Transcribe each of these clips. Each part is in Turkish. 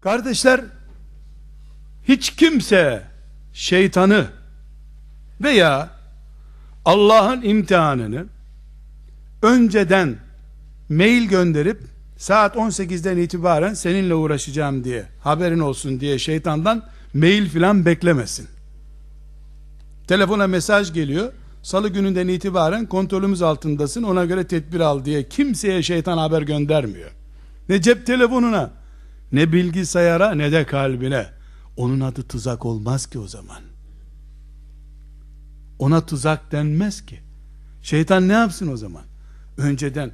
Kardeşler, hiç kimse şeytanı veya Allah'ın imtihanını önceden mail gönderip saat 18'den itibaren seninle uğraşacağım diye haberin olsun diye şeytandan mail filan beklemesin. Telefona mesaj geliyor. Salı gününden itibaren kontrolümüz altındasın ona göre tedbir al diye kimseye şeytan haber göndermiyor. Ne cep telefonuna ne bilgisayara ne de kalbine. Onun adı tuzak olmaz ki o zaman. Ona tuzak denmez ki. Şeytan ne yapsın o zaman? Önceden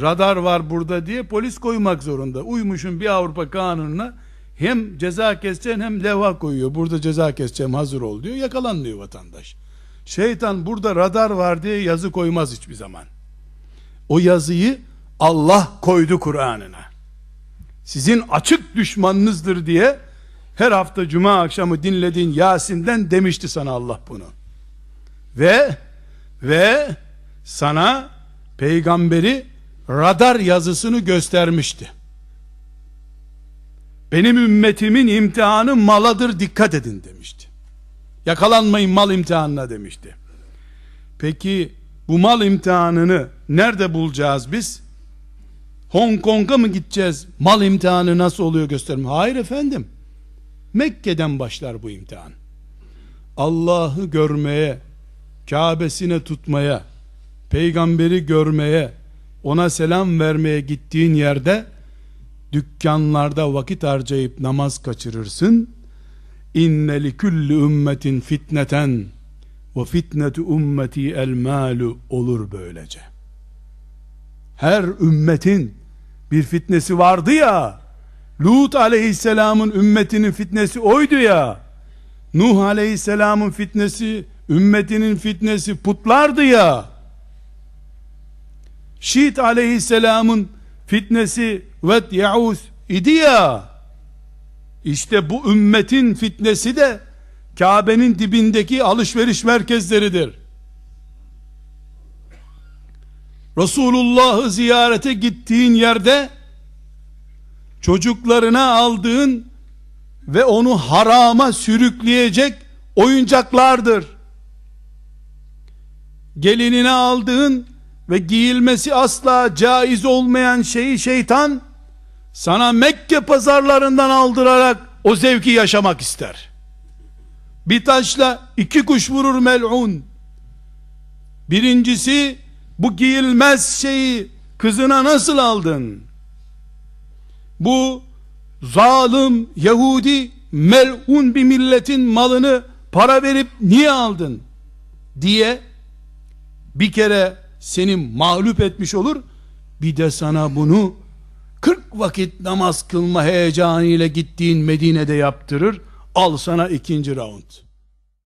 radar var burada diye polis koymak zorunda. Uymuşun bir Avrupa kanununa hem ceza keseceksin hem levha koyuyor. Burada ceza keseceğim hazır ol diyor. Yakalanmıyor vatandaş. Şeytan burada radar var diye yazı koymaz hiçbir zaman. O yazıyı Allah koydu Kur'an'ına. Sizin açık düşmanınızdır diye her hafta cuma akşamı dinlediğin Yasin'den demişti sana Allah bunu. Ve ve sana peygamberi radar yazısını göstermişti. Benim ümmetimin imtihanı maladır dikkat edin demişti. Yakalanmayın mal imtihanına demişti. Peki bu mal imtihanını nerede bulacağız biz? Hong Kong'a mı gideceğiz? Mal imtihanı nasıl oluyor gösterme. Hayır efendim. Mekke'den başlar bu imtihan. Allah'ı görmeye, Kabe'sine tutmaya, peygamberi görmeye, ona selam vermeye gittiğin yerde dükkanlarda vakit harcayıp namaz kaçırırsın. İnne li kulli ümmetin fitneten ve fitnetu ümmeti el malu olur böylece. Her ümmetin bir fitnesi vardı ya. Lut aleyhisselamın ümmetinin fitnesi oydu ya. Nuh aleyhisselamın fitnesi, ümmetinin fitnesi putlardı ya. Şit aleyhisselamın fitnesi vet yaus idi ya. İşte bu ümmetin fitnesi de Kabe'nin dibindeki alışveriş merkezleridir. Resulullah'ı ziyarete gittiğin yerde çocuklarına aldığın ve onu harama sürükleyecek oyuncaklardır. Gelinine aldığın ve giyilmesi asla caiz olmayan şeyi şeytan sana Mekke pazarlarından aldırarak o zevki yaşamak ister. Bir taşla iki kuş vurur mel'un. Birincisi bu giyilmez şeyi kızına nasıl aldın? Bu zalim Yahudi mel'un bir milletin malını para verip niye aldın? diye bir kere seni mağlup etmiş olur. Bir de sana bunu 40 vakit namaz kılma heyecanıyla gittiğin Medine'de yaptırır. Al sana ikinci round.